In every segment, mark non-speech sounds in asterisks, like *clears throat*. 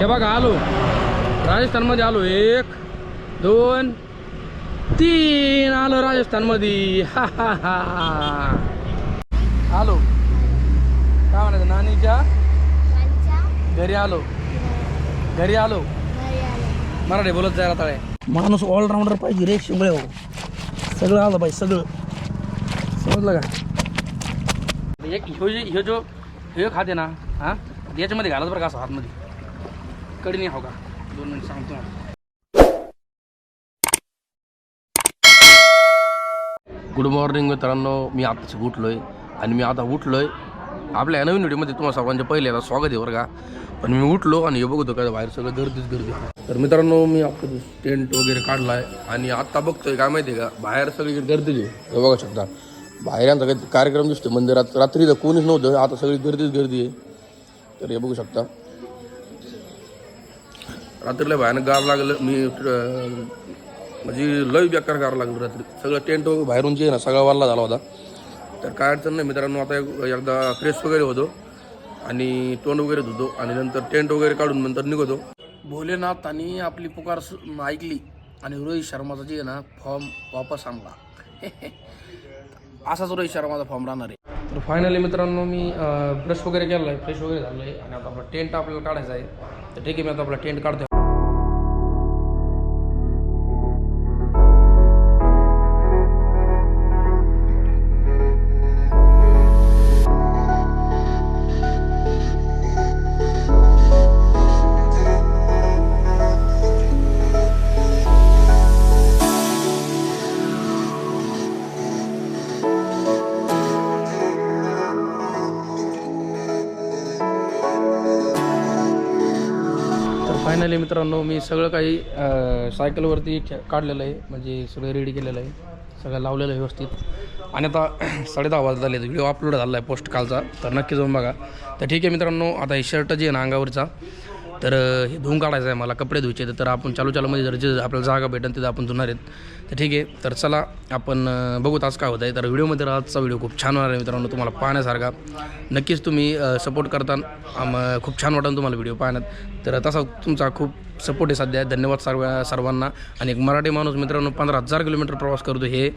हे बघा आलो. राजस्थानमध्ये आलो. एक दोन तीन. आलो राजस्थानमध्ये. हा हा हा. आलो. काय म्हणायचं? नानीच्या? घरी आलो. घरी आलो. मराठी बोलत जायला तळे. माणूस ऑलराऊंडर पाहिजे रे शिंगळे हो. सगळं आलं पाहिजे सगळं. समजलं का? एक ह्यो जे ह्यो जो ह्यो आहे ना हा? याच्यामध्ये घालत बरं का असं हातमध्ये? कडी हो का? दोन मिनिट सांगतो गुड मॉर्निंग मित्रांनो. मी आताच उठलोय आणि मी आता उठलोय आपल्या नवीन व्हिडिओमध्ये तुम्हाला सर्वांचे पहिले आता स्वागत आहे बरं का? पण मी उठलो आणि हे बघतो काय बाहेर सगळं गर्दीच गर्दी. तर मित्रांनो मी आपलं टेंट वगैरे काढलाय आणि आत्ता बघतोय काय माहिती आहे का बाहेर सगळी गर्दी आहे हे बघा शकता. बाहेर यांचा काही कार्यक्रम दिसतो मंदिरात. रात्री तर कोणीच नव्हतं आता सगळी गर्दीच गर्दी आहे. तर हे बघू शकता. रात्रीला भयानक गार लागलं. मी म्हणजे लय बेकार गार लागलं रात्री. सगळं टेंट वगैरे बाहेरून जे आहे ना सगळा वाल्ला झाला होता. तर काय अडचण नाही मित्रांनो आता एक- एकदा फ्रेश वगैरे होतो आणि तोंड वगैरे धुतो आणि नंतर टेंट वगैरे काढून नंतर निघतो. भोलेनाथांनी आपली पुकार ऐकली आणि रोहित शर्माचा जे आहे ना फॉर्म वापस आणला. *laughs* असाच रोहित शर्माचा फॉर्म राहणार आहे. तर फायनली मित्रांनो मी ब्रश वगैरे केलं आहे फ्रेश वगैरे झालं आहे आणि आता आपला टेंट आपल्याला काढायचा आहे. तर ठीक आहे मी आता आपला टेंट काढतो मित्रांनो मी सगळं काही सायकलवरती ठे- काढलेलं आहे. म्हणजे सगळं रेडी केलेलं आहे. सगळं लावलेलं आहे व्यवस्थित. आणि आता *clears throat* साडेदहा वाजत झाले व्हिडिओ अपलोड झाला आहे पोस्ट कालचा तर नक्की जाऊन बघा. तर ठीक आहे मित्रांनो आता हे शर्ट जे आहे ना अंगावरचा तर हे धुवून काढायचं आहे मला कपडे धुवायचे तर आपण चालू चालूमध्ये जर जे आपल्याला जागा भेटेल तिथं आपण धुणार आहेत. तर ठीक आहे. तर चला आपण बघूत आज काय होत आहे. तर व्हिडिओमध्ये आजचा व्हिडिओ खूप छान होणार आहे मित्रांनो तुम्हाला पाहण्यासारखा. नक्कीच तुम्ही सपोर्ट करता खूप छान वाटेल तुम्हाला व्हिडिओ पाहण्यात. तर तसा तुमचा खूप सपोर्ट आहे सध्या. धन्यवाद सर्व सर्वांना. आणि एक मराठी माणूस मित्रांनो पंधरा हजार किलोमीटर प्रवास करतो हे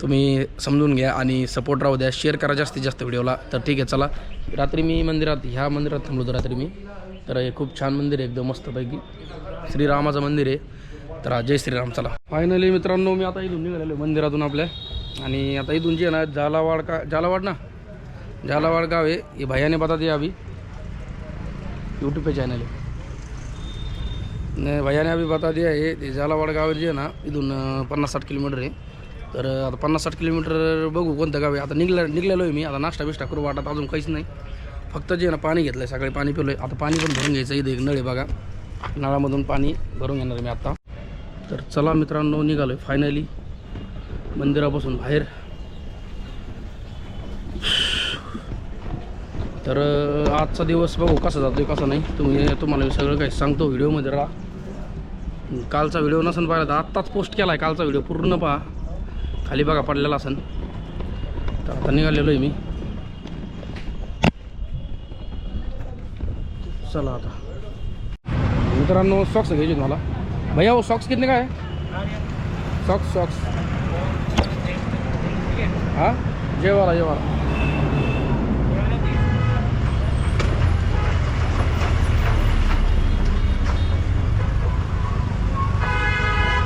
तुम्ही समजून घ्या आणि सपोर्ट राहू द्या. शेअर करा जास्तीत जास्त व्हिडिओला. तर ठीक आहे चला. रात्री मी मंदिरात ह्या मंदिरात थांबलो होतो रात्री मी. तर हे खूप छान मंदिर आहे एकदम मस्तपैकी. श्रीरामाचं मंदिर आहे. तर जय श्रीराम चला. फायनली मित्रांनो मी आता इथून निघालेलो आहे मंदिरातून आपल्या. आणि आता इथून जे ना झालावाड का झालावाड ना? झालावाड गाव आहे. हे भैयाने बता दिया अभी. यूट्यूब पे चैनल है भैयाने अभी बता दिया ते झालावाड गाव जे आहे ना इथून पन्नास साठ किलोमीटर आहे. तर आता पन्नास साठ किलोमीटर बघू कोणतं गाव आहे. आता निघल्या निघलेलो आहे मी. आता नाश्ता बिष्टा करू वाटत अजून काहीच नाही. फक्त जे ना पाणी घेतलं आहे सकाळी पाणी पिलो आहे आता पाणी पण भरून घ्यायचं इथे एक नळ आहे बघा. नळामधून पाणी भरून घेणार मी आत्ता तर चला मित्रांनो निघालो आहे फायनली मंदिरापासून बाहेर. तर आजचा दिवस बघू कसा आहे कसा नाही. तुम्ही तुम्हाला मी सगळं काही सांगतो व्हिडिओमध्ये राहा. कालचा व्हिडिओ नसन पाहिला तर आत्ताच पोस्ट केला आहे कालचा व्हिडिओ. पूर्ण पहा. खाली बघा पडलेला असेल तर आता निघालेलो आहे मी. चला आता. मित्रांनो सॉक्स घ्यायचे मला. भैया हो सॉक्स कितने काय सॉक्स सॉक्स हां? जेवाला वाला ये वाला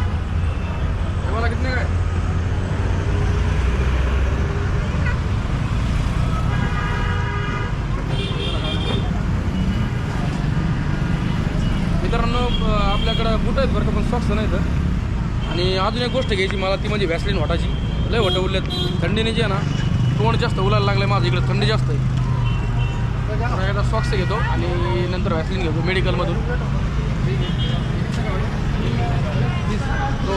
ये वाला कितने का है मित्रांनो अं, आपल्याकडं बुट आहेत बरं का पण सॉक्स नाही तर आणि अजून एक गोष्ट घ्यायची मला ती म्हणजे व्हॅसलिन वाटायची. लय वाटं उरल्यात थंडीने जे आहे ना तोंड जास्त उलायला लागलं माझं इकडे थंडी जास्त आहे. एकदा सॉक्स घेतो आणि नंतर व्हॅसलिन घेतो मेडिकलमधून हो.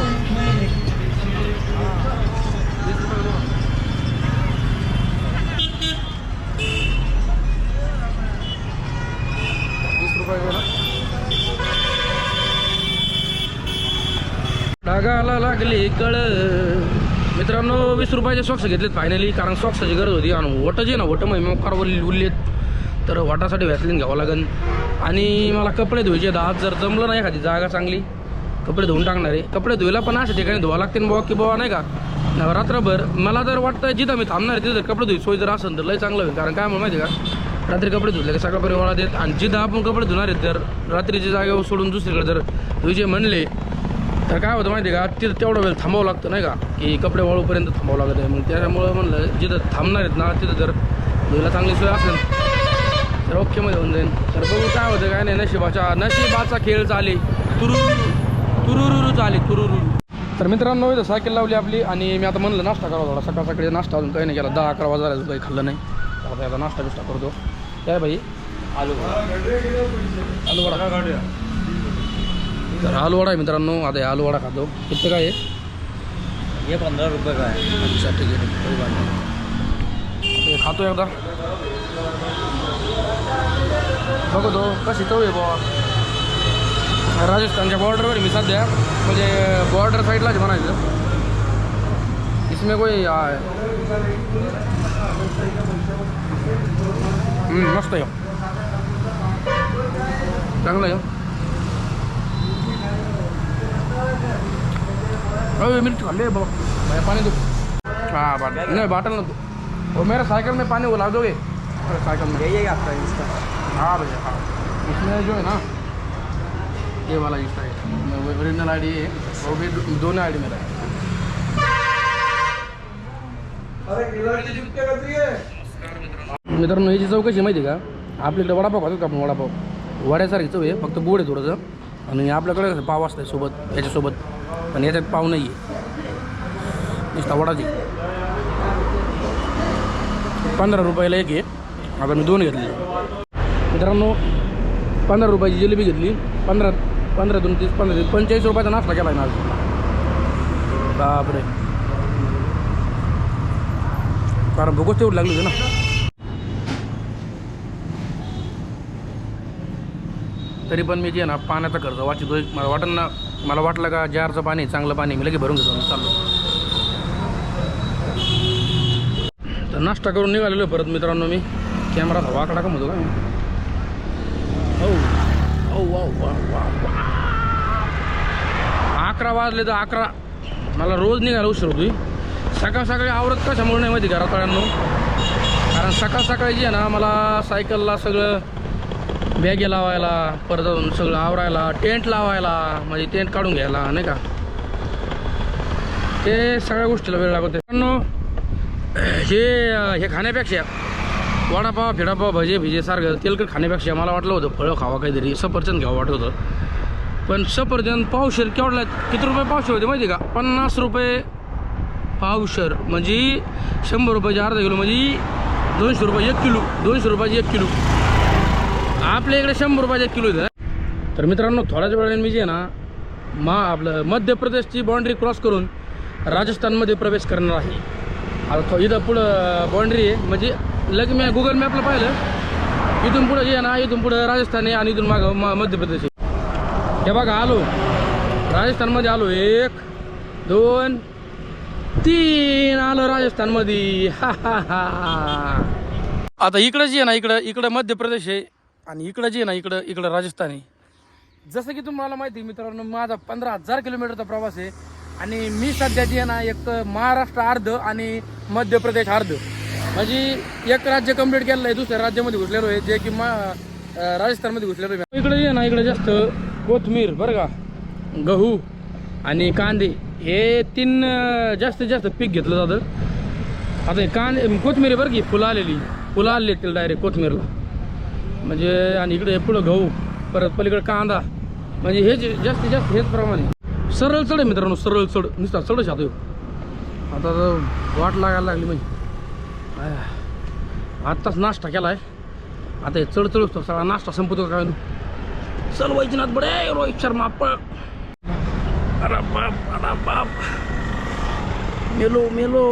वीस रुपये डागाला लागली कळ. मित्रांनो वीस रुपयाचे सॉक्स घेतलेत फायनली कारण सॉक्साची गरज होती. आणि वट जे ना वट मग उरलेत. तर वाटासाठी व्हॅसलीन घ्यावं लागेल आणि मला कपडे धुवायचे आहेत. आज जर जमलं नाही एखादी जागा चांगली कपडे धुवून टाकणार आहे. कपडे धुवायला पण अशा ठिकाणी धुवा लागते ना बाबा की बाबा नाही का? न रात्रभर मला जर वाटतं जिथं मी थांबणार आहे तिथं जर कपडे धुई सोय जर असेल तर लय चांगलं होईल. कारण काय म्हणून माहिती आहे का? रात्री कपडे धुतले का सकाळपर्यंत वाळा देत आणि जिथं आपण कपडे धुणार आहेत तर रात्रीची जागेवर सोडून दुसरीकडे जर धुईचे म्हणले तर काय होतं माहिती आहे का? तिथं तेवढा वेळ थांबावं लागतं नाही का? की कपडे वाळूपर्यंत थांबावं लागत आहे मग त्याच्यामुळं म्हणलं जिथं थांबणार आहेत ना तिथं जर धुईला चांगली सोय असेल तर ओकेमध्ये होऊन जाईल तर बघू काय होतं काय नाही नशिबाच्या नशिबाचा खेळ चाले. तुरुरुरु तुरुरुरु चाले तुरुरुरु. तर मित्रांनो इथं सायकल लावली आपली आणि मी आता म्हणलं नाश्ता करावा थोडा. सकाळ सकाळी नाश्ता अजून काही नाही केला. दहा अकरा वाजता अजून काही खाल्लं नाही. तर आता आता नाश्ता बिस्टा करतो. काय भाई आलू आलू वडा. तर आलू वडा आहे मित्रांनो. आता हे आलू वडा खातो. किती काय आहे? ये पंधरा रुपये का आहे. अच्छा ठीक आहे खातो एकदा. बघतो कशी चव आहे राजस्थानच्या बॉर्डरवर मी सध्या. म्हणजे बॉर्डर साईडलाच म्हणायचं. इसमें कोई मस्त आहे. चांगलं आहे. मिर्च खाल्ले बाबा भाई पानी दो. हाँ बाट नहीं बाटल ना दो वो मेरे साइकिल में पानी वो ला दोगे अरे साइकिल में. यही है आपका इसका हाँ भैया हाँ. इसमें जो है ना ये वाला है. ओरिजिनल आई डी है वो भी दो- दोनों आई डी मेरा है. मित्रांनो याची चौकशी माहिती आहे का? आपल्याकडे वडापाव खातो का आपण वडापाव? वड्यासारखी चव आहे फक्त गोड आहे थोडंसं. आणि आपल्याकडे पाव असतं सोबत याच्यासोबत. पण याच्यात पाव नाही आहे नुसता वडाची पंधरा रुपयाला एक आहे. आता मी दोन घेतले. मित्रांनो पंधरा रुपयाची जिलेबी घेतली. पंधरा पंधरा दोन तीस पंधरा तीस. पंचेचाळीस रुपयाचा नाश्ता केला आहे ना बापरे. कारण भूकच तेवढी लागली होती ना. तरी पण मी जे ना पाण्याचा खर्च वाचितोय. मला वाटलं ना मला वाटलं का जारचं पाणी चांगलं पाणी मी लगेच भरून घेतो चाललो. तर नाश्ता करून निघालेलो परत मित्रांनो मी. कॅमेरा वाकडा का म्हणतो का हो हो वा वा वा वा अकरा वाजले तर अकरा. मला रोज निघायला उशीर होतोय. सकाळ सकाळी आवरत कशामुळे नाही माहिती घरात कारण सकाळ सकाळी जे ना मला सायकलला सगळं बॅगे लावायला परत अजून सगळं आवरायला टेंट लावायला म्हणजे टेंट काढून घ्यायला नाही का? ते सगळ्या गोष्टीला वेळ लागतो. मित्रांनो, हे हे खाण्यापेक्षा वडापाव फिडापाव भजे भिजे सारखं तेलकट खाण्यापेक्षा मला वाटलं होतं फळं खावा काहीतरी सफरचंद घ्यावं वाटत होतं. पण सफरचंद पावशेर केवढला किती रुपये पावशेर होते माहिती का? पन्नास रुपये पावशेर म्हणजे शंभर रुपयाचे अर्धा किलो म्हणजे दोनशे रुपये एक किलो दोनशे रुपयाचे एक किलो. आपल्या इकडे शंभर रुपयाचा एक किलो इथं तर मित्रांनो थोड्याच वेळाने मी जे ना मा आपलं मध्य प्रदेशची बाँड्री क्रॉस करून राजस्थानमध्ये प्रवेश करणार आहे. आता थो- इथं पुढं बाँड्री आहे. म्हणजे लग मी गुगल मॅपला पाहिलं. इथून पुढं जे ना इथून पुढं राजस्थान आहे आणि इथून मागं मा मध्य प्रदेश आहे. हे बघा आलो. राजस्थानमध्ये आलो. एक दोन तीन आलो राजस्थानमध्ये. हा हा हा आता इकडं जे आहे ना इकडं इकडं मध्य प्रदेश आहे. आणि इकडं जे ना इकडं इकडं राजस्थान. आहे जसं की तुम्हाला माहिती आहे मित्रांनो माझा पंधरा हजार किलोमीटरचा प्रवास आहे. आणि मी सध्या जे ना एक तर महाराष्ट्र अर्ध आणि मध्य प्रदेश अर्ध. म्हणजे एक राज्य कंप्लीट केलेलं आहे दुसऱ्या राज्यामध्ये घुसलेलो आहे जे की मा राजस्थानमध्ये घुसलेलो आहे इकडे जे ना इकडे जास्त कोथमीर बरं का गहू आणि कांदे हे तीन जास्तीत जास्त पीक घेतलं जातं. आता हे कांदे कोथमिरी बरं की फुलं आलेली. फुलं आलेली आहेत डायरेक्ट कोथमीरला. म्हणजे आणि इकडे पुढं गहू परत पलीकडे कांदा. म्हणजे हे जे जास्तीत जास्त हेच प्रमाणे. सरळ चढ आहे मित्रांनो सरळ चढ. नुसता चढच आता आता वाट लागायला लागली म्हणजे. आत्ताच नाश्ता केला आहे आता हे चढ चढ सगळा नाश्ता संपतो काय चल वैजनाथ बडे रोहित शर्मा पळ अरे बाप अरे बाप. मेलो मेलो.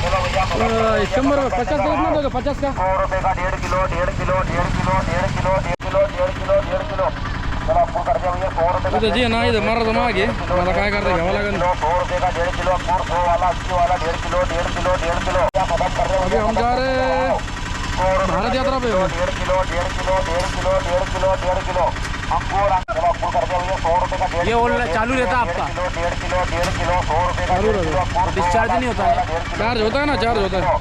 शंभर पचास देत नव्हतं का पचास का डेढ़ किलो डेढ़ किलो डेढ़ किलो डेढ़ किलो डेढ़ किलो डेढ़ किलो डेढ़ किलो चलो आपको कर दिया भैया सौ रुपए इथं जे ना इथं महाराज मागे मला काय करता घ्यावं लागेल सौ रुपए का डेढ़ किलो अंगूर सौ वाला अस्सी वाला डेढ़ किलो डेढ़ किलो डेढ़ किलो खत्म कर रहे हो हम जा रहे हैं भारत यात्रा पे हो. डेढ़ किलो डेढ़ किलो डेढ़ किलो डेढ़ किलो डेढ़ किलो अंकुर चलो अंकुर कर दिया भैया सौ रुपए का डेढ़ ये किलो, ऑनलाइन डेढ़ चालू किलो, रहता है डेढ़ आपका? किलो डेढ़ किलो डेढ़ किलो सौ रुपए का चालू डेढ़ किलो रहता अंकुर, डिस्चार्ज सौ नहीं होता है? डेढ़ किलो, चार्ज होता है ना चार्ज होता है।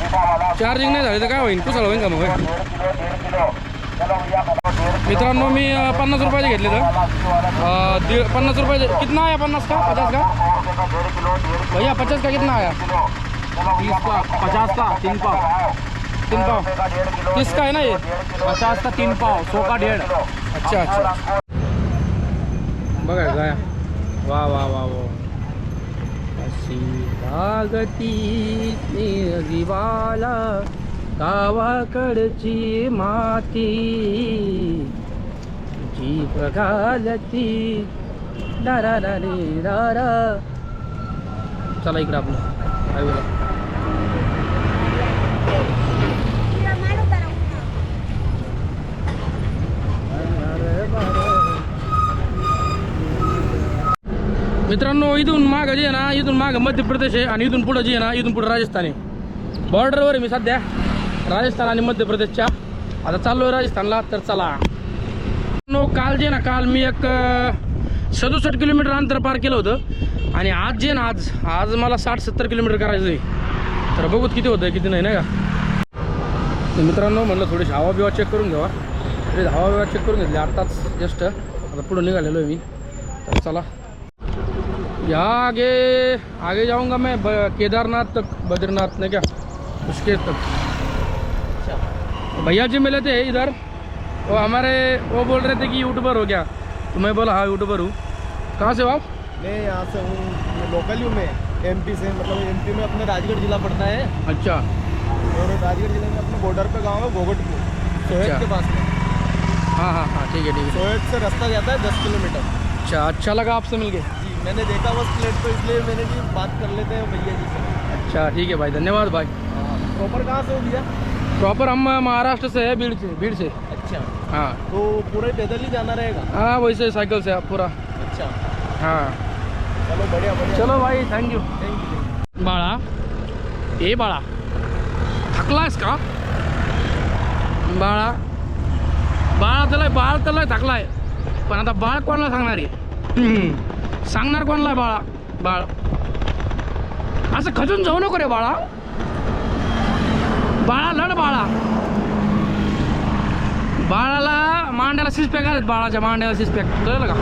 मीठा वाला चार्जिंग नाही झाली तर काय होईल कुसळ होईल का मग होय? डेढ़ किलो डेढ़ किलो चलो भैया चलो डेढ़ किलो मित्रांनो मी अं, पन्नास रुपयाचे घेतले तर वाला अस्सी वाला अं, दीड पन्नास रुपयाचे कितना आया पन्नास का? पचास का? सौ रुपए का डेढ़ किलो डेढ़ भैया पचास का कितना आया? किलो चलो तीस का पचास का तीन पाव तीन पाव. तीस का आहे ना हे पचास असता तीन पाव सौ का डेढ़. अच्छा अच्छा. बघा गाया वा वा वा वा अशी भागती जीवाला गावाकडची माती. जीव घालती. डारा रे डारा चला इकडं आपलं हायवेला. मित्रांनो इथून मागं जे आहे ना इथून मागं मध्य प्रदेश आहे आणि इथून पुढं जे आहे ना इथून पुढं राजस्थान आहे. बॉर्डरवर आहे मी सध्या. राजस्थान आणि मध्य प्रदेशच्या. आता चाललो आहे राजस्थानला तर चला. नो काल जे ना काल मी एक सदुसष्ट किलोमीटर अंतर पार केलं होतं. आणि आज जे ना आज आज मला साठ सत्तर किलोमीटर करायचं आहे. तर बघूत किती होतं किती नाही नाही का? मित्रांनो म्हणलं थोडीशी हवा बिवा चेक करून घ्यावा हवा बिवा चेक करून घेतली आत्ताच जस्ट आता पुढं निघालेलो आहे मी. तर चला. यहाँ आगे आगे जाऊँगा मैं केदारनाथ तक बद्रीनाथ ने क्या? उसके तक। भैया जी मिले थे इधर। वो हमारे वो बोल रहे थे कि यूट्यूबर हो गया तो मैं बोला हाँ यूट्यूबर हूँ। कहाँ से हो आप? मैं यहाँ से हूँ लोकल हूँ मैं एमपी से मतलब एमपी में अपने राजगढ़ जिला पड़ता है। अच्छा। और राजगढ़ ज़िले में अपने बॉर्डर पे गाँव है गोगटपुर सोहेब अच्छा। के पास में। हाँ हाँ हाँ ठीक है ठीक है। सोहेब से रास्ता जाता है दस किलोमीटर। अच्छा अच्छा लगा आपसे मिल जी मैंने देखा बस प्लेट तो इसलिए मैंने जी बात कर लेते हैं भैया जी से। अच्छा ठीक है भाई धन्यवाद भाई। प्रॉपर कहाँ से हो भैया? प्रॉपर हम महाराष्ट्र से है भीड़ से भीड़ से। अच्छा। हाँ। तो पूरे पैदल ही जाना रहेगा? हाँ वैसे साइकिल से आप पूरा। अच्छा। हाँ। चलो बढ़िया बढ़िया। चलो भाई थँक्यू थैंक यू बाळा ए बाळा थकलायस का बाळा बाळा त्याला बाळ त्याला थकलाय पण आता बाळ कोणाला सांगणार आहे. सांगणार कोणला बाळा? बाळ. असं खचून जाऊ नको रे बाळा. बाळा लढ बाळा. बाळाला मांड्याला सिस पॅक आहेत बाळाच्या मांड्याला सिस पॅक कळलं का?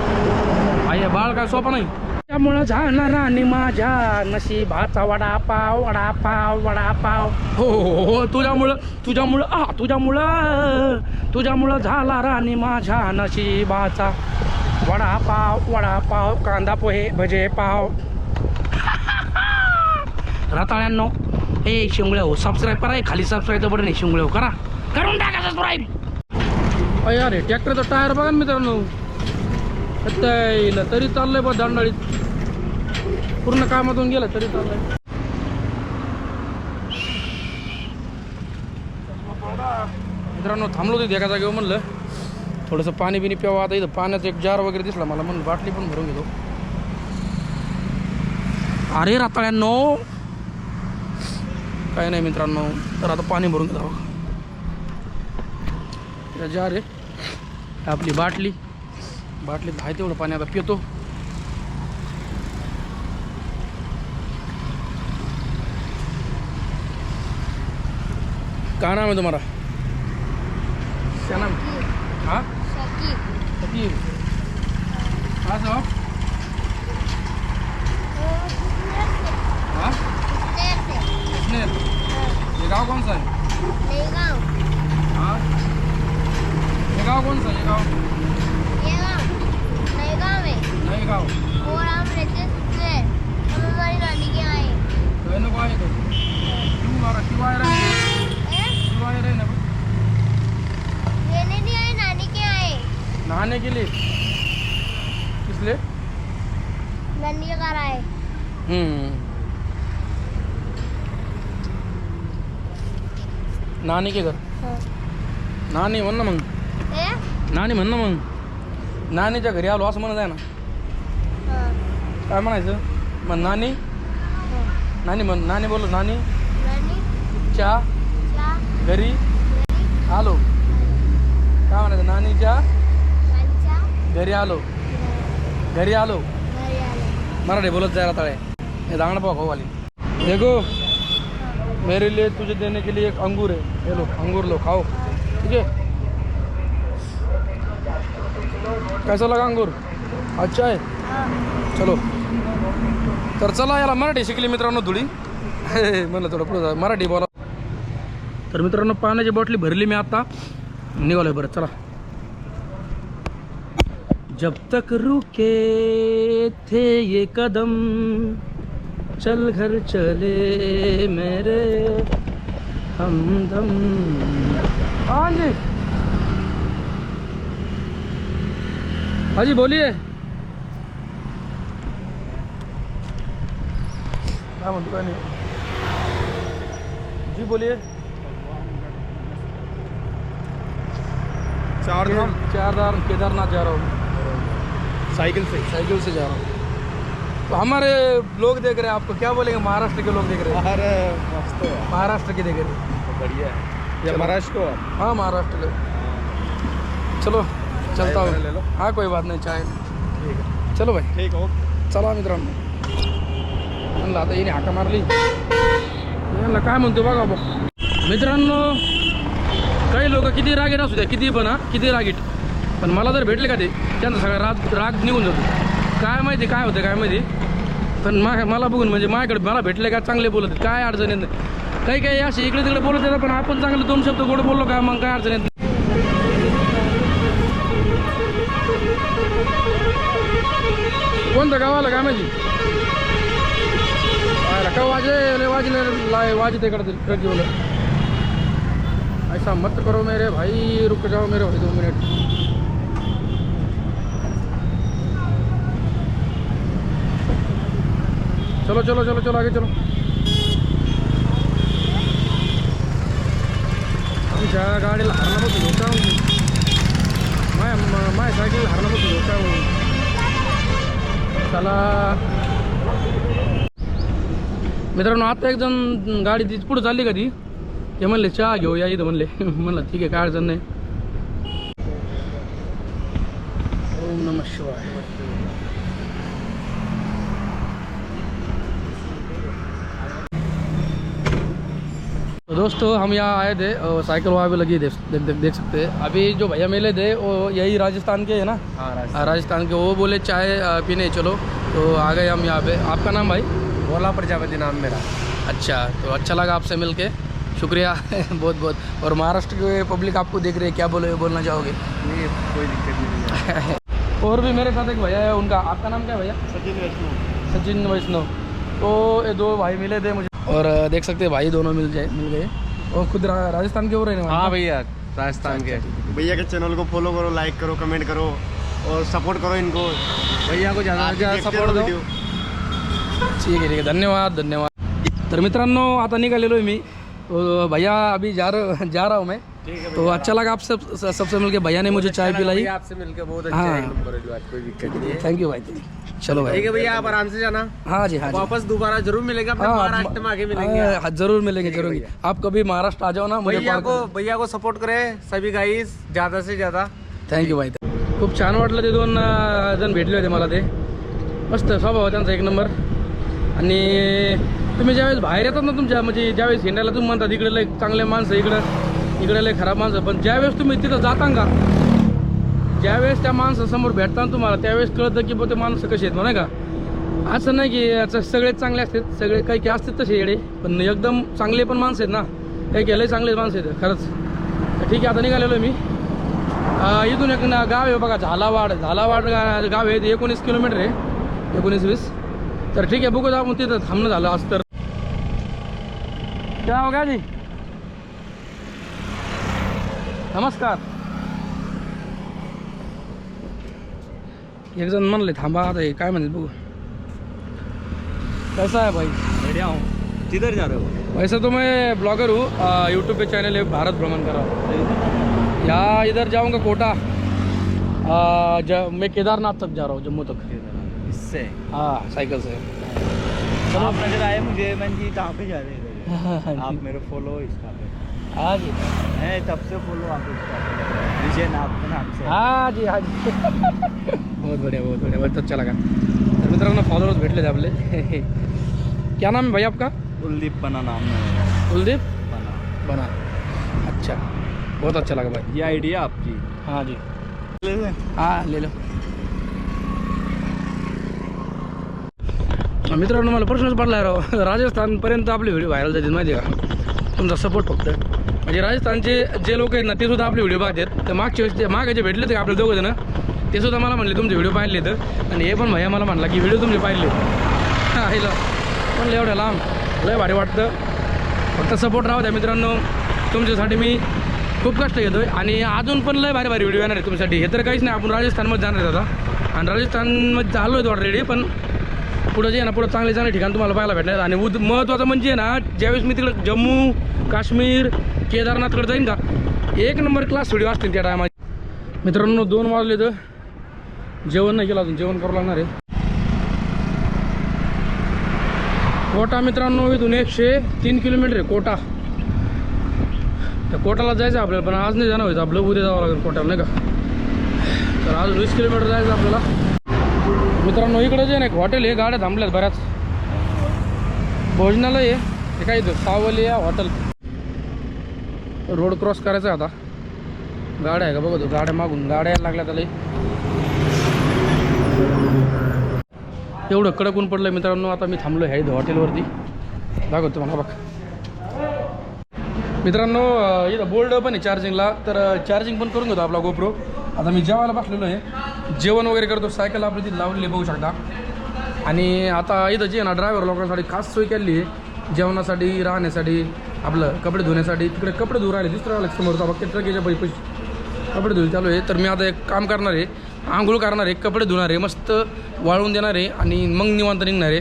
आई बाळ काय सोपं नाही. त्यामुळं झाला राणी माझ्या नशिबाचा वडापाव वडापाव वडापाव. हो, हो हो हो तुझ्यामुळं तुझ्यामुळं आ तुझ्यामुळं तुझ्यामुळं झाला राणी माझ्या नशिबाचा. वडापाव वडापाव कांदा पोहे भजे पाव रताळ्यांनो हे शिंगळे हो. सबस्क्राईब करा खाली सबस्क्राईबचं बटन आहे शिंगळे हो. करा. करून टाका सबस्क्राईब अरे अरे ट्रॅक्टरचा टायर बघा ना मित्रांनो. येईल तरी चाललंय बा दांडाळीत. पूर्ण कामातून गेलं तरी चाललंय. मित्रांनो थांबलो तिथे एका जागेवर म्हणलं. थोडंसं पाणी बिनी प्यावं. आता इथं पाण्याचा एक जार वगैरे दिसला. मला म्हणून बाटली पण भरून घेतो. अरे राताळ्यांनो. काय नाही मित्रांनो. तर आता पाणी भरून घेतो. जार आहे. आपली बाटली. बाटलीत आहे तेवढं पाणी. आता पितो. का नाम है तुम्हारा क्या नाम हाँ? शकीब कहाँ से हो आप हाँ कश्मीर ये गाँव कौन सा है हाँ ये गाँव कौन सा है? ये गाँव नए गाँव तो नको आहे तो क्यों आ रहा क्यों आ रहा है क्यों आ रहे ना नहाने के लिए किस लिए हम्म नानी के घर। नानी म्हण ना मग। नानी म्हण ना मग। नानीच्या घरी आलो असं म्हणत आहे ना। काय म्हणायचं? मग नानी। नानी म्हण नानी बोल नानी। च्या घरी आलो। काय म्हणायचं? नानीच्या घरी आलो। घरी आलो। मराठी बोलत जायला तळे। हे दांगण पाव खाऊ आली देखो मेरे लिए तुझे देने के लिए एक अंगूर है। ये लो अंगूर लो खाओ। ठीक है? कैसा लगा अंगूर? अच्छा है? चलो। तर चला याला मराठी शिकली मित्रांनो थोडी। *laughs* म्हणलं थोडं पुढं मराठी बोला. तर मित्रांनो पाण्याची बॉटली भरली मी आता. निघालोय बरं चला. जब तक रुके थे ये कदम चल घर चले मेरे हमदम। हाँ जी हाँ जी बोलिए जी बोलिए। चार धाम। चार धाम केदारनाथ जा रहा हूँ। साइकिल से। साइकिल से जा रहा हूँ। हमारे लोग देख रहे हैं आपको क्या बोलेंगे? महाराष्ट्र के लोग देख रहे हैं। अरे मस्त है। महाराष्ट्र के देख रहे हैं। बढ़िया है। महाराष्ट्र को? हाँ महाराष्ट्र के चलो चलता। हूँ। हाँ कोई बात नहीं चाय। ठीक है। चलो भाई। ठीक हो चला मित्रांनो। म्हणलं आता येणे हाका मारली यांना काय म्हणतो बघा बघ मित्रांनो काही लोक किती रागीट असू द्या किती पण हा किती रागीट. पण मला जर भेटले का ते त्यांचा सगळा राग राग निघून जातो. काय माहिती काय होतं काय माहिती? पण मा मला बघून म्हणजे माझ्याकडे मला भेटले का चांगले बोलत आहेत. काय अडचण येत नाही. काही काही असे इकडे तिकडे बोलत येतात पण आपण चांगले दोन शब्द गोड बोललो का मग काय अडचण येत नाही. कोणतं गावाला काय माहिती? का वाजले वाजले लाए वाजते इकडे ट्रक ऐसा मत करो मेरे भाई रुक जाओ मेरे भाई दो मिनिट. चलो चलो चलो चलो आगे चलो। आमच्या गाडीला हरणं बसून होता माय माय सायकल हरणं बसून होता चला मित्रांनो आता एक जण गाडी ती पुढे चालली का ती? ते म्हणले चहा घेऊ या इथं म्हणले. *laughs* म्हणलं ठीक आहे काय अडचण नाही. तो दोस्तों हम यहाँ आए थे और साइकिल वहाँ पे लगी है, देख देख देख देख सकते हैं। अभी जो भैया मिले थे वो यही राजस्थान के है ना? हाँ राजस्थान। के। वो बोले चाय पीने चलो। तो आ गए हम यहाँ पे। आपका नाम भाई? भोला प्रजापति नाम मेरा। अच्छा तो अच्छा लगा आपसे मिलके। शुक्रिया *laughs* बहुत बहुत। और महाराष्ट्र के पब्लिक आपको देख रही है क्या बोले बोलना चाहोगे? नहीं कोई दिक्कत नहीं *laughs* और भी मेरे साथ एक भैया है उनका। आपका नाम क्या है भैया? सचिन वैष्णव सचिन वैष्णव तो ये दो भाई मिले थे मुझे और देख सकते हैं भाई दोनों मिल जाए मिल गए। और खुद रा- राजस्थान के हो रहे हैं हाँ भैया राजस्थान के। भैया के चैनल को फॉलो करो लाइक करो कमेंट करो और सपोर्ट करो इनको। भैया को ज़्यादा ज़्यादा सपोर्ट दो। ठीक है ठीक है धन्यवाद धन्यवाद। तर मित्रांनो आता निघालेलो आहे मी. तो भैया अभी जा रहा जा रहा हूँ मैं। तो अच्छा लगा आपसे सबसे मिलके। भैया ने मुझे चाय पिलाई। आपसे मिलकर बहुत अच्छा है, है कोई दिक्कत नहीं है। थैंक यू भाई चलो भाई। ठीक है भैया आप आराम से जाना। हाँ जी हाँ वापस दोबारा जरूर मिलेगा अपने महाराष्ट्र में आगे मिलेंगे जरूर मिलेंगे जरूर। आप कभी महाराष्ट्र आ जाओ ना भैया को भैया को सपोर्ट करें सभी गाइस ज्यादा से ज्यादा। थँक्यू भाई खूप छान वाटलं ते दोन जण भेटले होते मला ते। मस्त स्वभाव त्यांचा एक नंबर। आणि तुम्ही ज्यावेळेस बाहेर येतात ना तुमच्या म्हणजे ज्यावेळेस हिंडायला तुम्ही म्हणतात इकडे लय चांगले माणसं इकडं इकडे लय खराब माणसं पण ज्यावेळेस तुम्ही तिथं जाता का ज्यावेळेस त्या माणसासमोर भेटताना तुम्हाला त्यावेळेस कळतं की बघ ते माणसं कसे आहेत म्हणा का? असं नाही की सगळे सगळेच चांगले असतात सगळे काही काही असतात तसे येडे पण एकदम चांगले पण माणसं आहेत ना काही काही लय चांगले माणसं आहेत खरंच. ठीक आहे आता निघालेलो आहे मी. इथून एक ना- गाव आहे बघा झालावाड झालावाड गाव आहे ते एकोणीस किलोमीटर आहे एकोणीस वीस. तर ठीक आहे बघू आपण तिथं थांबणं झालं असं तर क्या हो गया जी? नमस्कार। एक जण म्हणले थांबा आता हे काय म्हणते बघू। कैसा है भाई? बढ़िया हूँ। किधर जा रहे हो? वैसे तो मैं ब्लॉगर हूँ यूट्यूब पे चैनल है भारत भ्रमण कर। रहा हूँ यहाँ इधर जाऊँगा कोटा। आ, ज, मैं केदारनाथ तक जा रहा हूँ जम्मू तक। इससे? हाँ साइकिल से। आप नज़र आए मुझे मैंने जी कहाँ पे जा रहे हैं? आप मेरे फॉलो इसका पे। हाँ जी। मैं तब से फॉलो आप विजय नाथ के नाम से। हाँ जी हाँ जी। बहुत बढ़िया बहुत बढ़िया बहुत अच्छा लगा। तर मित्रांनो फॉलोअर्स भेटले थे आपले क्या नाम है भाई आपका? कुलदीप बना नाम है। कुलदीप? बना। बना। अच्छा बहुत अच्छा लगा भाई। ये आइडिया आपकी। हाँ जी। हाँ ले लो। मित्रांनो मला प्रश्नच पडला राव. राजस्थानपर्यंत आपले व्हिडिओ व्हायरल जातील माहिती का? तुमचा सपोर्ट फक्त. म्हणजे राजस्थानचे जे लोक आहेत ना ते सुद्धा आपले व्हिडिओ पाहतात. तर मागच्या वेळेस ते मागे जे भेटले ते आपले दोघं जण? ते सुद्धा मला म्हणले तुमचे व्हिडिओ पाहिले तर आणि हे पण भैया मला म्हणला की व्हिडिओ तुमचे पाहिले आईला म्हणलं एवढं लांब. लय भारी वाटतं. फक्त सपोर्ट राहू द्या मित्रांनो. तुमच्यासाठी मी खूप कष्ट घेतो आहे आणि अजून पण लय भारी भारी व्हिडिओ येणार आहे तुमच्यासाठी. हे तर काहीच नाही आपण राजस्थानमध्ये जाणार आहे आता. आणि राजस्थानमध्ये झालो आहे ऑलरेडी पण पुढं जे ना पुढं चांगले चांगले ठिकाण तुम्हाला पाहायला भेटणार. आणि उद महत्त्वाचं म्हणजे ना ज्यावेळेस मी तिकडं जम्मू काश्मीर केदारनाथकडे जाईन का एक नंबर क्लास व्हिडिओ असतील त्या टायमा मित्रांनो दोन वाजले तर जेवण नाही केलं अजून जेवण करावं लागणार आहे. कोटा मित्रांनो इथून एकशे तीन किलोमीटर आहे कोटा. त्या कोटाला जायचं आपल्याला पण आज नाही जाणं व्हायचं आपलं उद्या जावं लागेल कोटाला नाही का? तर आज वीस किलोमीटर जायचं आपल्याला. मित्रांनो इकडे जे नाही हॉटेल आहे गाड्या थांबल्यात बऱ्याच. भोजनालय आहे. हे काय इथं? सावलिया हॉटेल रोड क्रॉस करायचा आहे आता. गाड्या आहे का? बघा तो गाड्या मागून. गाड्या लागल्या त्याला एवढं कडक ऊन पडलं मित्रांनो. आता मी थांबलो आहे इथं हॉटेलवरती दाखवतो तुम्हाला बघ. मित्रांनो इथं बोल्ड पण आहे चार्जिंगला तर चार्जिंग पण करून घेतो आपला गोप्रो आता मी जेवायला बसलेलो आहे. जेवण वगैरे करतो सायकल आपली ती लावलेली आहे, बघू शकता. आणि आता इथं जे ना ड्रायव्हर लोकांसाठी खास सोय केली आहे. जेवणासाठी राहण्यासाठी आपलं कपडे धुण्यासाठी. तिकडे कपडे धुवून राहिले दिसतं राहिले समोर बघते ट्रकेच्या पैसे कपडे धुवे चालू आहे. तर मी आता एक काम करणार आहे. आंघोळ करणार आहे कपडे धुणार आहे मस्त वाळून देणार आहे आणि मग निवांत निघणार आहे.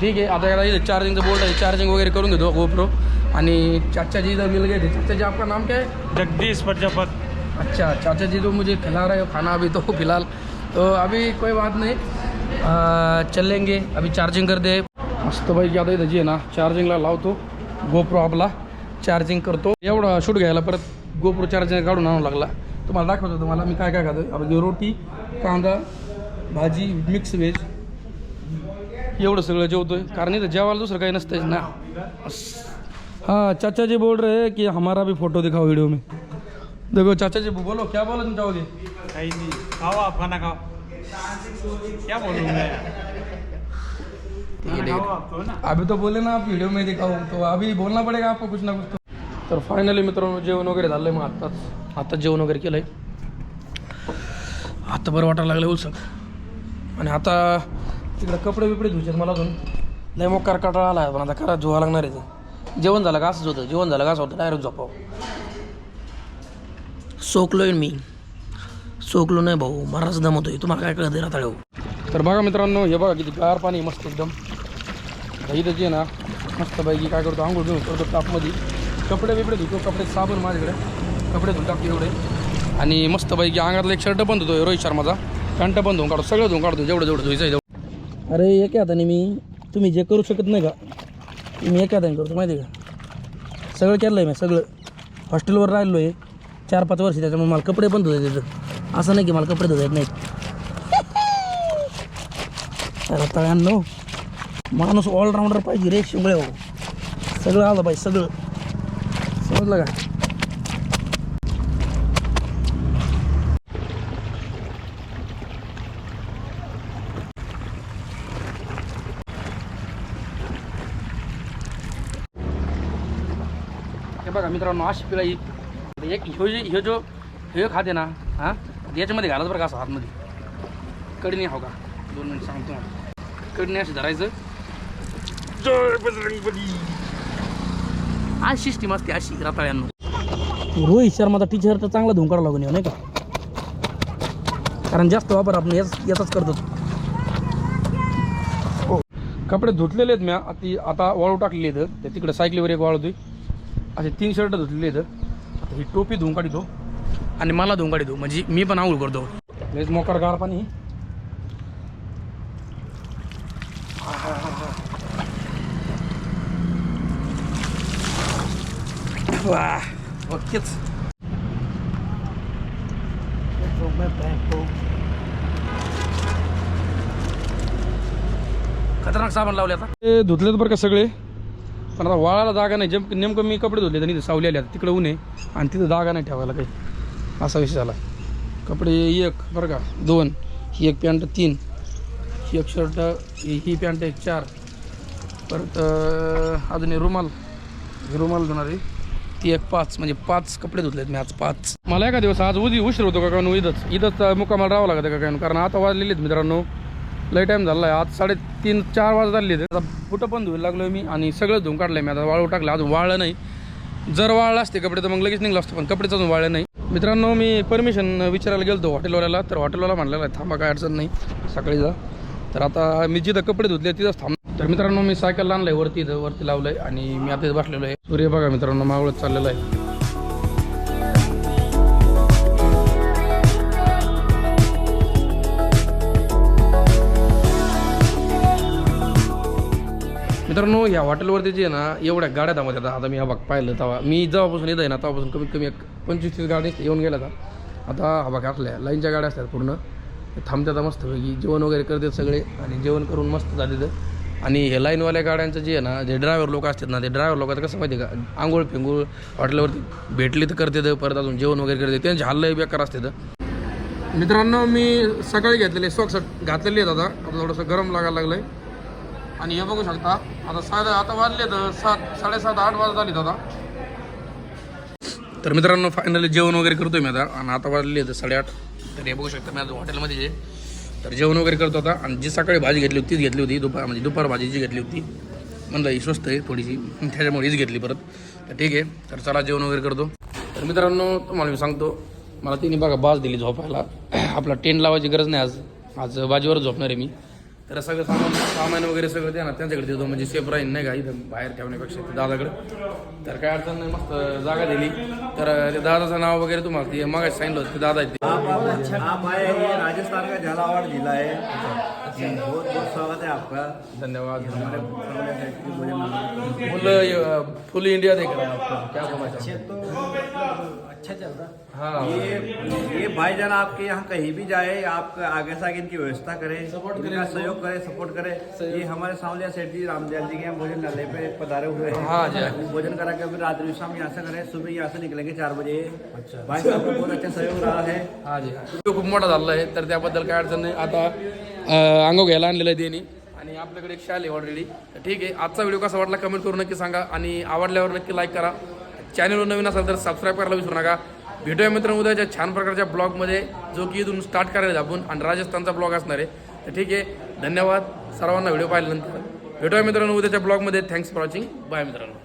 ठीक आहे आता याला इथं चार्जिंगचं बोर्ड आहे चार्जिंग वगैरे करून घेतो गोप्रो आणि चाच्याची इथं मिल गए चाच्याची चाचा नाम काय? जगदीश प्रजापत. अच्छा चाचा जी तो मुझे खिला रहे हो खाना अभी तो फिलहाल। तो अभी कोई बात नहीं। आ, चलेंगे अभी चार्जिंग कर दे। मस्त भाई आता इथं जी आहे ना? चार्जिंगला लावतो गोप्रो आपला। चार्जिंग करतो। एवढा शूट घ्यायला परत गोप्रो चार्जिंग काढून आणू लागला. तुम्हाला दाखवतो तुम्हाला मी काय काय खातो. आपण रोटी कांदा भाजी मिक्स व्हेज एवढं सगळं जेवतोय. कारण इथं जेवायला दुसरं काही नसतंच ना. हाँ चाचा जी बोल रहे हैं कि हमारा भी फोटो दिखाओ वीडियो में. देखो चाचा जी बोलो क्या बोलो तुम चाहोगे? नहीं। जी खाओ आप खाना खाओ। क्या बोलूँ मैं? अभी तो बोले ना आप व्हिडिओ में दिखाओ। तो अभी बोलना पडेगा आपको कुछ ना कुछ तो। तर फायनली मित्रांनो जेवण वगैरे झालं आहे मग आत्ताच आत्ताच जेवण वगैरे केलं आहे आता बरं वाटायला लागलं उलसं. आणि आता तिकडे कपडे बिपडे धुचे मला अजून. लय मोकार कटाळा आला आहे पण आता करा धुवा लागणार आहे ते. जेवण झालं का? असंच होतं. जेवण झालं का? असं होतं. डायरेक्ट झोपाव. सोकलोय मी. सोकलो नाही भाऊ मराच दमतोय तुम्हाला काय कळत राहता तर बघा मित्रांनो हे बघा किती गार पाणी मस्त एकदम. इथं जे आहे ना मस्तपैकी काय करतो आंघोळ घेऊन करतो टापमध्ये कपडे बिपडे धुतो कपडे साबण माझ्याकडे. कपडे धुवून टाकतो एवढे. आणि मस्तपैकी अंगातला एक शर्ट पण धुतो रोहित शर्माचा. पॅन्ट पण धुवून काढतो सगळं धुवून काढतो जेवढं जेवढं आहे तेवढं. अरे एका हाताने मी तुम्ही जे करू शकत नाही का? मी एका हाताने करतो माहिती आहे का? सगळं केलं आहे मी सगळं. हॉस्टेलवर राहिलो आहे चार पाच वर्ष त्याच्यामुळे मला कपडे पण धुता येतात असं नाही की मला कपडे धुता येत नाहीत. तर तळ्यांनो माणूस ऑलराऊंडर पाहिजे रे शिंगळे हो सगळं आलं पाहिजे सगळं. समजलं का? हे बघा मित्रांनो अशी पिला ही म्हणजे एक ह्यो जे ह्यो जो ह्यो खाते ना हां? याच्यामध्ये घालायचं बरं का असं हातमध्ये? कडीने हो का? दोन मिनिट सांगतो तुम्हाला. कडीने असं धरायचं. जय बजरंगबली. आज सिस्टीम असते अशी राताळ्यांनो. रोहित शर्माचा टीचर तर चांगला धुंकाडा लागून येऊ नाही का? कारण जास्त वापर आपण याच याचाच करतो. हो. कपडे धुतलेले आहेत म्या. ती आता वाळू टाकलेली आहेत. तिकडे सायकलीवर एक वाळू दे. असे तीन शर्ट धुतलेले आहेत. ही टोपी धुवून काढतो. आणि मला धुवून काढतो. म्हणजे मी पण आंघोळ करतो. लयच मोकार गार पाणी. वा ओकेच खतरनाक साबण लावले आता. ते धुतलेत बरं का सगळे? पण आता वाळायला जागा नाही. जेम नेमकं मी कपडे धुतले तर सावली आली तिकडे ऊन आहे आणि तिथं जागा नाही ठेवायला काही. असा विषय झाला. कपडे एक बरं का दोन ही एक पॅन्ट तीन ही एक शर्ट ही पॅन्ट एक चार. परत अजून रुमाल रुमाल. ही रुमाल धुणारी ती एक पाच म्हणजे पाच कपडे धुतलेत मी आज पाच. मला एका दिवस आज उदी उशीर होतो का कारण इथंच इथंच मुक्कामाला राहावं लागतं का काय कारण आता वाजलेले आहेत मित्रांनो. लय टाईम झाला आहे आज साडेतीन चार वाजत आले आता कुठं पण धुवायला लागलो मी आणि सगळं धुवून काढलं मी. आता वाळू टाकलं अजून वाळलं नाही. जर वाळलं असते कपडे तर मग लगेच निघलं असतं पण कपडेच अजून वाळलं नाही. मित्रांनो मी परमिशन विचारायला गेलो हॉटेलवाल्याला. तर हॉटेलवाला म्हणलेला आहे थांबा काय अडचण नाही. सकाळी जा. तर आता मी जिथं कपडे धुतले तिथंच थांब तर मित्रांनो मी सायकल आणलं आहे वरती इथं वरती लावलं आहे आणि मी आता बसलेलो आहे. सूर्य बघा मित्रांनो मावळत चाललेलं आहे. मित्रांनो या हॉटेलवरती जे आहे ना एवढ्या गाड्या थांबत आता आता मी हा भाग पाहिलं तेव्हा मी जेव्हापासून येत आहे ना तेव्हापासून कमीत कमी एक पंचवीस तीस गाडी येऊन गेल्या आता आता हा भाग असल्या लाईनच्या गाड्या असतात पूर्ण थांबतात मस्तपैकी. जेवण वगैरे करतात सगळे आणि जेवण करून मस्त झाले तर आणि हे लाईनवाल्या गाड्यांचं जे आहे ना जे ड्रायव्हर लोक असतात ना ते ड्रायव्हर लोक कसं माहिती आहे का आंघोळ फिंगोळ हॉटेलवरती भेटली तर करते परत अजून जेवण वगैरे करते त्यांचे हल्लही बेकार असते मित्रांनो मी सकाळी घेतलेले सॉक्स घातलेले आहेत आता. आता थोडंसं गरम लागायला लागलं आहे आणि हे बघू शकता. आता साडे आता वाजले तर सात साडेसात आठ वाजत आली आता. तर मित्रांनो फायनली जेवण वगैरे करतोय मी आता. आणि आता वाजले तर साडेआठ. तर हे बघू शकता मी आता हॉटेलमध्ये जे तर जेवण वगैरे करतो आता. आणि जी सकाळी भाजी घेतली होती तीच घेतली होती. दुपार म्हणजे दुपार भाजी जी घेतली होती. म्हणलं ही स्वस्त आहे थोडीशी. त्याच्यामुळे हीच घेतली परत. तर ठीक आहे. तर चला जेवण वगैरे करतो. तर मित्रांनो तुम्हाला मी सांगतो. मला तिने बघा बाज दिली झोपायला. *clears throat* आपला टेंट लावायची गरज नाही आज. आज बाजीवर झोपणार आहे मी. तर सगळं सामान सामान वगैरे सगळं द्या ना त्यांच्याकडे देतो. म्हणजे सेफ राहील नाही का? इथं बाहेर ठेवण्यापेक्षा ते दादाकडे. तर काय अडचण नाही मस्त जागा दिली. तर ते दादाचं नाव वगैरे तुम्हाला ते मागायचं सांगितलं होतं ते दादा आहेत ते. आप आप आप आए ये राजस्थान का झालावाड़ जिला है। बहुत बहुत स्वागत है आपका। धन्यवाद फुल फुल इंडिया देख रहे हैं आपको क्या अच्छा चल रहा हाँ। ये ये भाईजान आपके यहाँ कहीं भी जाए आप आगे से आगे इनकी व्यवस्था करें इनका सहयोग करें सपोर्ट करें। ये हमारे सामने सेठ जी रामदयाल जी के यहाँ भोजन डाले पे पधारे हुए हैं। हाँ भोजन करा के रात्रि शाम यहाँ से करें सुबह यहाँ से निकलेंगे चार बजे। अच्छा। भाई साहब बहुत अच्छा सहयोग रहा है। हा जी। खूप मोठा झालेला आहे तर त्याबद्दल काय अडचण नाही. आता अंगो घ्यायला आणलेलं आहे त्यांनी. आणि आपल्याकडे एक शाल आहे ऑलरेडी ठीक आहे आजचा व्हिडिओ कसा वाटला कमेंट करून नक्की सांगा. आणि आवडल्यावर नक्की लाईक करा. चॅनलवर नवीन असाल तर सबस्क्राईब करायला विसरू नका. भेटूया मित्रांनो उद्याच्या छान प्रकारच्या ब्लॉगमध्ये जो की इथून स्टार्ट करायला आपण आणि राजस्थानचा ब्लॉग असणार आहे. तर ठीक आहे धन्यवाद. सर्वांना व्हिडिओ पाहिल्यानंतर. भेटूया मित्रांनो उद्याच्या ब्लॉगमध्ये. थँक्स फॉर वॉचिंग बाय मित्रांनो.